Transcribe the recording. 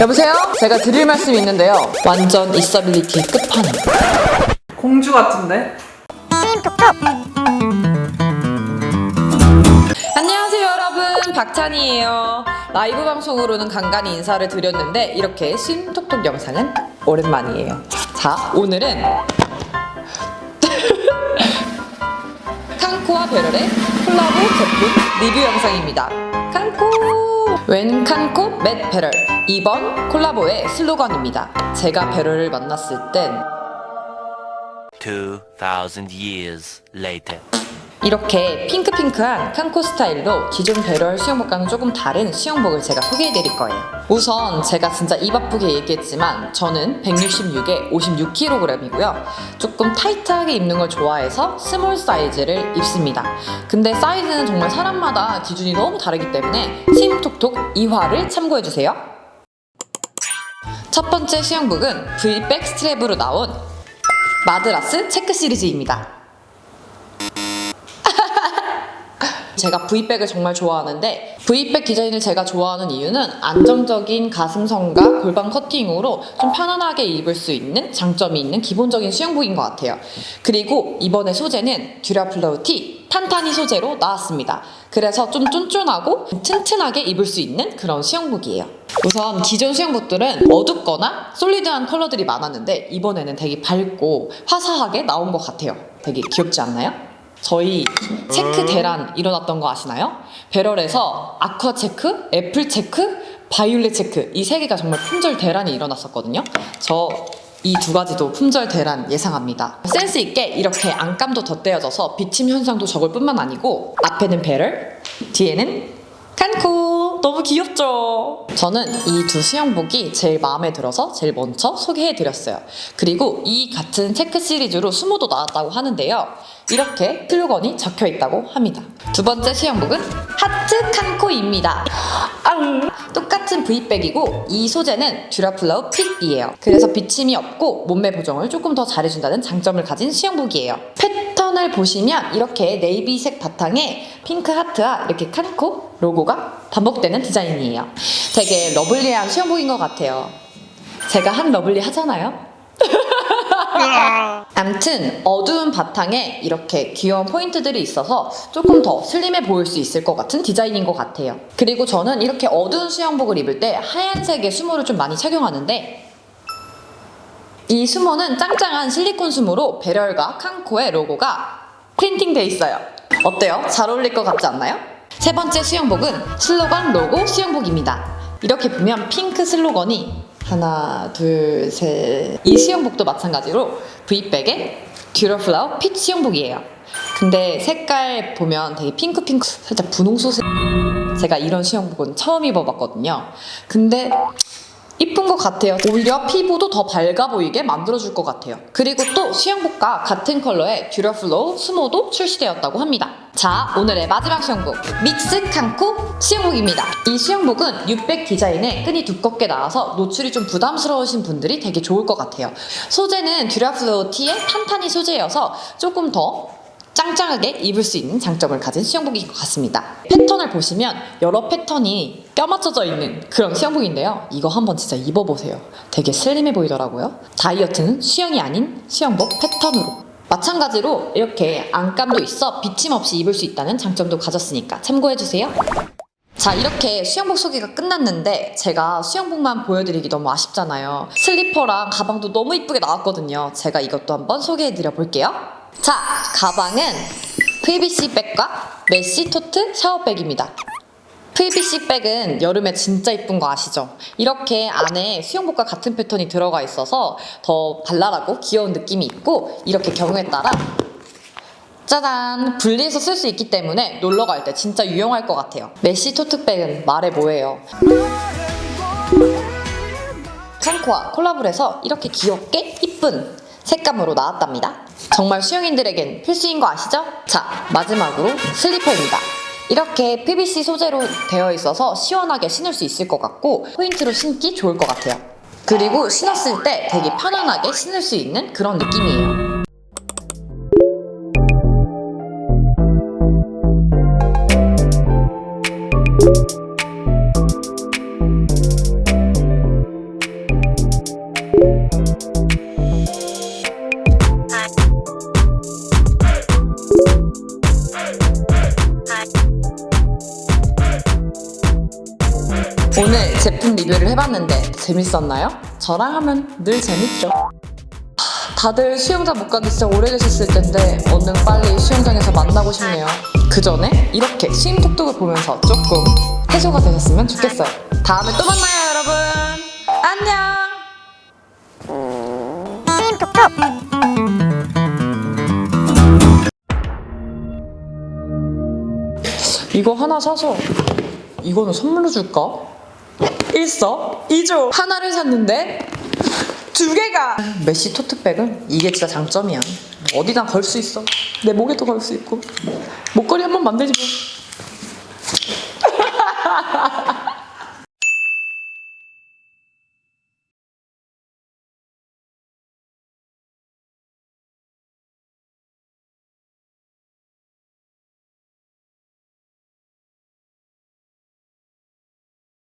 여보세요? 제가 드릴 말씀이 있는데요. 완전 이서빌리티 끝판왕. 공주 같은데? 안녕하세요 여러분 박찬이에요. 라이브 방송으로는 간간히 인사를 드렸는데 이렇게 심톡톡 영상은 오랜만이에요. 자 오늘은 칸코와 베럴의 콜라보 제품 리뷰 영상입니다. 칸코! 웬 칸코 맷 베럴 이번 콜라보의 슬로건입니다. 제가 베럴을 만났을 땐 2,000 years later. 이렇게 핑크핑크한 칸코 스타일로 기존 배럴 수영복과는 조금 다른 수영복을 제가 소개해드릴 거예요. 우선 제가 진짜 입 아프게 얘기했지만 저는 166에 56kg이고요. 조금 타이트하게 입는 걸 좋아해서 스몰 사이즈를 입습니다. 근데 사이즈는 정말 사람마다 기준이 너무 다르기 때문에 심톡톡 2화를 참고해주세요. 첫 번째 수영복은 V백 스트랩으로 나온 마드라스 체크 시리즈입니다. 제가 V백을 정말 좋아하는데 V백 디자인을 제가 좋아하는 이유는 안정적인 가슴선과 골반 커팅으로 좀 편안하게 입을 수 있는 장점이 있는 기본적인 수영복인 것 같아요. 그리고 이번에 소재는 듀라플라우 T 탄탄이 소재로 나왔습니다. 그래서 좀 쫀쫀하고 튼튼하게 입을 수 있는 그런 수영복이에요. 우선 기존 수영복들은 어둡거나 솔리드한 컬러들이 많았는데 이번에는 되게 밝고 화사하게 나온 것 같아요. 되게 귀엽지 않나요? 저희 체크 대란 일어났던 거 아시나요? 배럴에서 아쿠아 체크, 애플 체크, 바이올렛 체크 이 세 개가 정말 품절 대란이 일어났었거든요. 저 이 두 가지도 품절 대란 예상합니다. 센스 있게 이렇게 안감도 덧대어져서 비침 현상도 적을 뿐만 아니고 앞에는 배럴, 뒤에는 칸코 너무 귀엽죠? 저는 이 두 수영복이 제일 마음에 들어서 제일 먼저 소개해드렸어요. 그리고 이 같은 체크 시리즈로 수모도 나왔다고 하는데요. 이렇게 슬로건이 적혀 있다고 합니다. 두 번째 수영복은 하트 칸코입니다. 앙! 똑같은 V백이고 이 소재는 듀라플라우 핏이에요. 그래서 비침이 없고 몸매 보정을 조금 더 잘해준다는 장점을 가진 수영복이에요. 패턴을 보시면 이렇게 네이비색 바탕에 핑크 하트와 이렇게 칸코 로고가 반복되는 디자인이에요. 되게 러블리한 수영복인 것 같아요. 제가 한 러블리 하잖아요. 암튼 어두운 바탕에 이렇게 귀여운 포인트들이 있어서 조금 더 슬림해 보일 수 있을 것 같은 디자인인 것 같아요. 그리고 저는 이렇게 어두운 수영복을 입을 때 하얀색의 수모를 좀 많이 착용하는데 이 수모는 짱짱한 실리콘 수모로 배럴과 칸코의 로고가 프린팅돼 있어요. 어때요? 잘 어울릴 것 같지 않나요? 세 번째 수영복은 슬로건 로고 수영복입니다. 이렇게 보면 핑크 슬로건이 하나, 둘, 셋. 이 수영복도 마찬가지로 V백의 듀러플라워 핏 수영복이에요. 근데 색깔 보면 되게 핑크핑크, 살짝 분홍소색. 제가 이런 수영복은 처음 입어봤거든요. 근데 이쁜 것 같아요. 오히려 피부도 더 밝아 보이게 만들어줄 것 같아요. 그리고 또 수영복과 같은 컬러의 듀러플로우 수모도 출시되었다고 합니다. 자, 오늘의 마지막 수영복. 믹스 칸코 수영복입니다. 이 수영복은 600 디자인에 끈이 두껍게 나와서 노출이 좀 부담스러우신 분들이 되게 좋을 것 같아요. 소재는 듀라플로우 T의 탄탄이 소재여서 조금 더 짱짱하게 입을 수 있는 장점을 가진 수영복인 것 같습니다. 패턴을 보시면 여러 패턴이 껴맞춰져 있는 그런 수영복인데요. 이거 한번 진짜 입어보세요. 되게 슬림해 보이더라고요. 다이어트는 수영이 아닌 수영복 패턴으로. 마찬가지로 이렇게 안감도 있어 비침 없이 입을 수 있다는 장점도 가졌으니까 참고해주세요. 자 이렇게 수영복 소개가 끝났는데 제가 수영복만 보여드리기 너무 아쉽잖아요. 슬리퍼랑 가방도 너무 이쁘게 나왔거든요. 제가 이것도 한번 소개해드려 볼게요. 자 가방은 VBC 백과 메시 토트 샤워백입니다 VBC 백은 여름에 진짜 이쁜 거 아시죠? 이렇게 안에 수영복과 같은 패턴이 들어가 있어서 더 발랄하고 귀여운 느낌이 있고 이렇게 경우에 따라 짜잔! 분리해서 쓸 수 있기 때문에 놀러 갈 때 진짜 유용할 것 같아요. 메시 토트백은 말해 뭐해요. 칸코와 콜라보를 해서 이렇게 귀엽게 이쁜 색감으로 나왔답니다. 정말 수영인들에겐 필수인 거 아시죠? 자, 마지막으로 슬리퍼입니다. 이렇게 PVC 소재로 되어 있어서 시원하게 신을 수 있을 것 같고 포인트로 신기 좋을 것 같아요. 그리고 신었을 때 되게 편안하게 신을 수 있는 그런 느낌이에요. 해봤는데 재밌었나요? 저랑 하면 늘 재밌죠. 하, 다들 수영장 못 가기 진짜 오래 되셨을 텐데 얼른 빨리 수영장에서 만나고 싶네요. 그 전에 이렇게 스윙톡톡을 보면서 조금 해소가 되셨으면 좋겠어요. 다음에 또 만나요, 여러분. 안녕. 이거 하나 사서 이거는 선물로 줄까? 일석 이조. 하나를 샀는데 두 개가. 메시 토트백은 이게 진짜 장점이야. 어디다 걸 수 있어? 내 목에도 걸 수 있고. 목걸이 한번 만들지 뭐